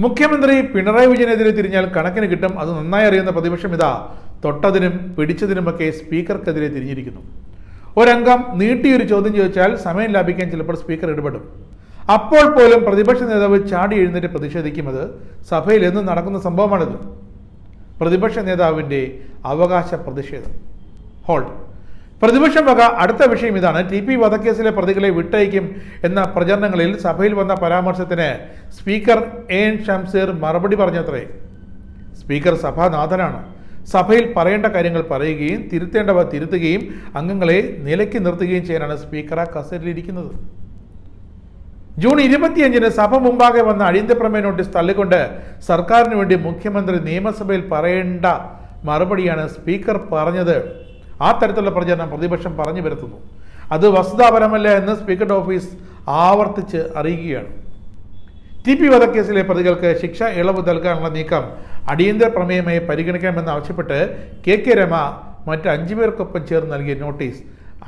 മുഖ്യമന്ത്രി പിണറായി വിജയനെതിരെ തിരിഞ്ഞാൽ കണക്കിന് കിട്ടും. അത് നന്നായി അറിയുന്ന പ്രതിപക്ഷം ഇതാ. തൊട്ടതിനും പിടിച്ചതിനുമൊക്കെ സ്പീക്കർക്കെതിരെ തിരിഞ്ഞിരിക്കുന്നു. ഒരംഗം നീട്ടിയൊരു ചോദ്യം ചോദിച്ചാൽ സമയം ലാഭിക്കാൻ ചിലപ്പോൾ സ്പീക്കർ ഇടപെടും. അപ്പോൾ പോലും പ്രതിപക്ഷ നേതാവ് ചാടി എഴുന്നേറ്റ് പ്രതിഷേധിക്കുന്നത് സഭയിൽ എന്നും നടക്കുന്ന സംഭവമാണിത്. പ്രതിപക്ഷ നേതാവിന്റെ അവകാശ പ്രതിഷേധം. ഹോൾഡ്. പ്രതിപക്ഷം വക അടുത്ത വിഷയം ഇതാണ്. ടി പി വധക്കേസിലെ പ്രതികളെ വിട്ടയക്കും എന്ന പ്രചരണങ്ങളിൽ സഭയിൽ വന്ന പരാമർശത്തിന് സ്പീക്കർ എ എൻ ഷംസീർ മറുപടി പറഞ്ഞത്രേ. സ്പീക്കർ സഭാനാഥനാണ്. സഭയിൽ പറയേണ്ട കാര്യങ്ങൾ പറയുകയും തിരുത്തേണ്ടവ തിരുത്തുകയും അംഗങ്ങളെ നിലയ്ക്ക് നിർത്തുകയും ചെയ്യാനാണ് സ്പീക്കർ ആ കസേരയിലിരിക്കുന്നത് ജൂൺ ഇരുപത്തിയഞ്ചിന് സഭ മുമ്പാകെ വന്ന അടിയന്തര പ്രമേയ നോട്ടീസ് തള്ളിക്കൊണ്ട് സർക്കാരിന് വേണ്ടി മുഖ്യമന്ത്രി നിയമസഭയിൽ പറയേണ്ട മറുപടിയാണ് സ്പീക്കർ പറഞ്ഞത്. ആ തരത്തിലുള്ള പ്രചരണം പ്രതിപക്ഷം പറഞ്ഞു വരുത്തുന്നു. അത് വസ്തുതാപരമല്ല എന്ന് സ്പീക്കറുടെ ഓഫീസ് ആവർത്തിച്ച് അറിയിക്കുകയാണ്. ടി പി വധക്കേസിലെ പ്രതികൾക്ക് ശിക്ഷ ഇളവ് നൽകാനുള്ള നീക്കം അടിയന്തര പ്രമേയമായി പരിഗണിക്കണമെന്ന് ആവശ്യപ്പെട്ട് കെ കെ രമ മറ്റ് അഞ്ചു പേർക്കൊപ്പം ചേർന്ന് നൽകിയ നോട്ടീസ്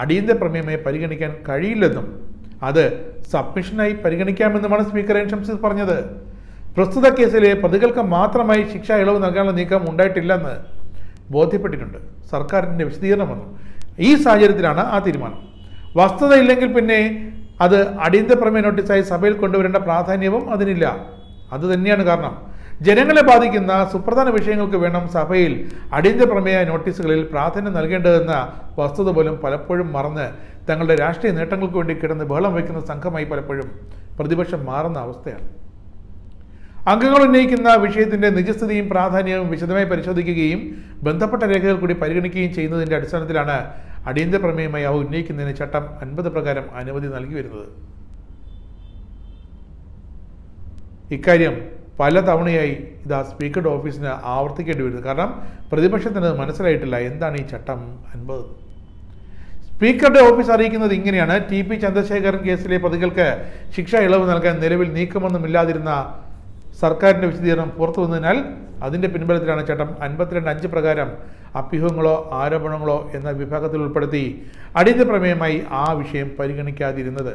അടിയന്തര പ്രമേയമായി പരിഗണിക്കാൻ കഴിയില്ലെന്നും അത് സബ്മിഷനായി പരിഗണിക്കാമെന്നുമാണ് സ്പീക്കർ എൻ പറഞ്ഞത്. പ്രസ്തുത കേസിലെ പ്രതികൾക്ക് മാത്രമായി ശിക്ഷ ഇളവ് നൽകാനുള്ള നീക്കം ഉണ്ടായിട്ടില്ലെന്ന് ബോധ്യപ്പെട്ടിട്ടുണ്ട്. സർക്കാരിന്റെ വിശദീകരണം വന്നു. ഈ സാഹചര്യത്തിലാണ് ആ തീരുമാനം. വസ്തുതയില്ലെങ്കിൽ പിന്നെ അത് അടിയന്തര പ്രമേയ നോട്ടീസായി സഭയിൽ കൊണ്ടുവരേണ്ട പ്രാധാന്യവും അതിനില്ല. അത് തന്നെയാണ് കാരണം. ജനങ്ങളെ ബാധിക്കുന്ന സുപ്രധാന വിഷയങ്ങൾക്ക് വേണം സഭയിൽ അടിയന്തര പ്രമേയ നോട്ടീസുകളിൽ പ്രാധാന്യം നൽകേണ്ടതെന്ന വസ്തുത പോലും പലപ്പോഴും മറന്ന് തങ്ങളുടെ രാഷ്ട്രീയ നേട്ടങ്ങൾക്ക് വേണ്ടി കിടന്ന് ബഹളം വയ്ക്കുന്ന സംഘമായി പലപ്പോഴും പ്രതിപക്ഷം മാറുന്ന അവസ്ഥയാണ്. അംഗങ്ങൾ ഉന്നയിക്കുന്ന വിഷയത്തിന്റെ നിജസ്ഥിതിയും പ്രാധാന്യവും വിശദമായി പരിശോധിക്കുകയും ബന്ധപ്പെട്ട രേഖകൾ കൂടി പരിഗണിക്കുകയും ചെയ്യുന്നതിന്റെ അടിസ്ഥാനത്തിലാണ് അടിയന്തര പ്രമേയമായി അവ ഉന്നയിക്കുന്നതിന് ചട്ടം അൻപത് പ്രകാരം അനുമതി നൽകി വരുന്നത്. ഇക്കാര്യം പല തവണയായി ഇതാ സ്പീക്കറുടെ ഓഫീസിന് ആവർത്തിക്കേണ്ടി വരുന്നത് കാരണം പ്രതിപക്ഷത്തിന് മനസ്സിലായിട്ടില്ല എന്താണ് ഈ ചട്ടം അൻപത്. സ്പീക്കറുടെ ഓഫീസ് അറിയിക്കുന്നത് ഇങ്ങനെയാണ്. ടി പി ചന്ദ്രശേഖരൻ കേസിലെ പ്രതികൾക്ക് ശിക്ഷ ഇളവ് നൽകാൻ നിലവിൽ നീക്കമൊന്നുമില്ലാതിരുന്ന സർക്കാരിന്റെ വിശദീകരണം പുറത്തു വന്നതിനാൽ അതിന്റെ പിൻബലത്തിലാണ് ചട്ടം അൻപത്തിരണ്ട് അഞ്ച് പ്രകാരം അഭ്യൂഹങ്ങളോ ആരോപണങ്ങളോ എന്ന വിഭാഗത്തിൽ ഉൾപ്പെടുത്തി അടിയന്തര പ്രമേയമായി ആ വിഷയം പരിഗണിക്കാതിരുന്നത്.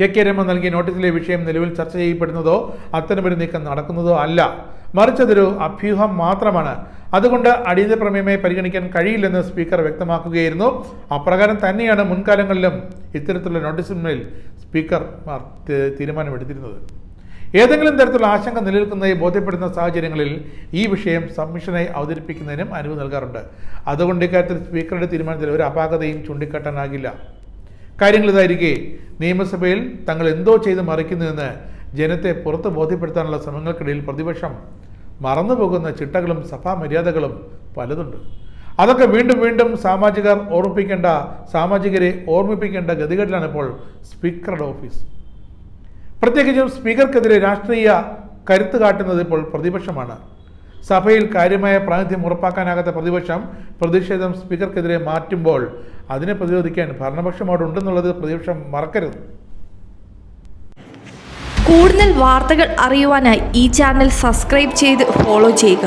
കെ കെ രമ നൽകിയ നോട്ടീസിലെ വിഷയം നിലവിൽ ചർച്ച ചെയ്യപ്പെടുന്നതോ അത്തരമൊരു നീക്കം നടക്കുന്നതോ അല്ല. മറിച്ച് അതൊരു അഭ്യൂഹം മാത്രമാണ്. അതുകൊണ്ട് അടിയന്തര പ്രമേയമായി പരിഗണിക്കാൻ കഴിയില്ലെന്ന് സ്പീക്കർ വ്യക്തമാക്കുകയായിരുന്നു. അപ്രകാരം തന്നെയാണ് മുൻകാലങ്ങളിലും ഇത്തരത്തിലുള്ള നോട്ടീസിന്മേൽ സ്പീക്കർമാർ തീരുമാനമെടുത്തിരുന്നത്. ഏതെങ്കിലും തരത്തിലുള്ള ആശങ്ക നിലനിൽക്കുന്നതായി ബോധ്യപ്പെടുന്ന സാഹചര്യങ്ങളിൽ ഈ വിഷയം സബ്മിഷനായി അവതരിപ്പിക്കുന്നതിനും അനുമതി നൽകാറുണ്ട്. അതുകൊണ്ട് ഇക്കാര്യത്തിൽ സ്പീക്കറുടെ തീരുമാനത്തിൽ ഒരു അപാകതയും ചൂണ്ടിക്കാട്ടാനാകില്ല. കാര്യങ്ങൾ ഇതായിരിക്കെ നിയമസഭയിൽ തങ്ങൾ എന്തോ ചെയ്ത് മറിക്കുന്നുവെന്ന് ജനത്തെ പുറത്ത് ബോധ്യപ്പെടുത്താനുള്ള ശ്രമങ്ങൾക്കിടയിൽ പ്രതിപക്ഷം മറന്നുപോകുന്ന ചിട്ടകളും സഭാ മര്യാദകളും പലതുണ്ട്. അതൊക്കെ വീണ്ടും വീണ്ടും സാമാജികർ ഓർമ്മിപ്പിക്കേണ്ട സാമാജികരെ ഓർമ്മിപ്പിക്കേണ്ട ഗതികേട്ടിലാണ് ഇപ്പോൾ സ്പീക്കറുടെ ഓഫീസ്. പ്രത്യേകിച്ചും സ്പീക്കർക്കെതിരെ രാഷ്ട്രീയ കരുത്ത് കാട്ടുന്നത് ഇപ്പോൾ പ്രതിപക്ഷമാണ്. സഭയിൽ കാര്യമായ പ്രാതിനിധ്യം ഉറപ്പാക്കാനാകാത്ത പ്രതിപക്ഷം പ്രതിഷേധം സ്പീക്കർക്കെതിരെ മാറ്റുമ്പോൾ അതിനെ പ്രതിരോധിക്കാൻ ഭരണപക്ഷം അവിടെ ഉണ്ടെന്നുള്ളത് പ്രതിപക്ഷം മറക്കരുത്. കൂടുതൽ വാർത്തകൾ അറിയുവാനായി ഈ ചാനൽ സബ്സ്ക്രൈബ് ചെയ്ത് ഫോളോ ചെയ്യുക.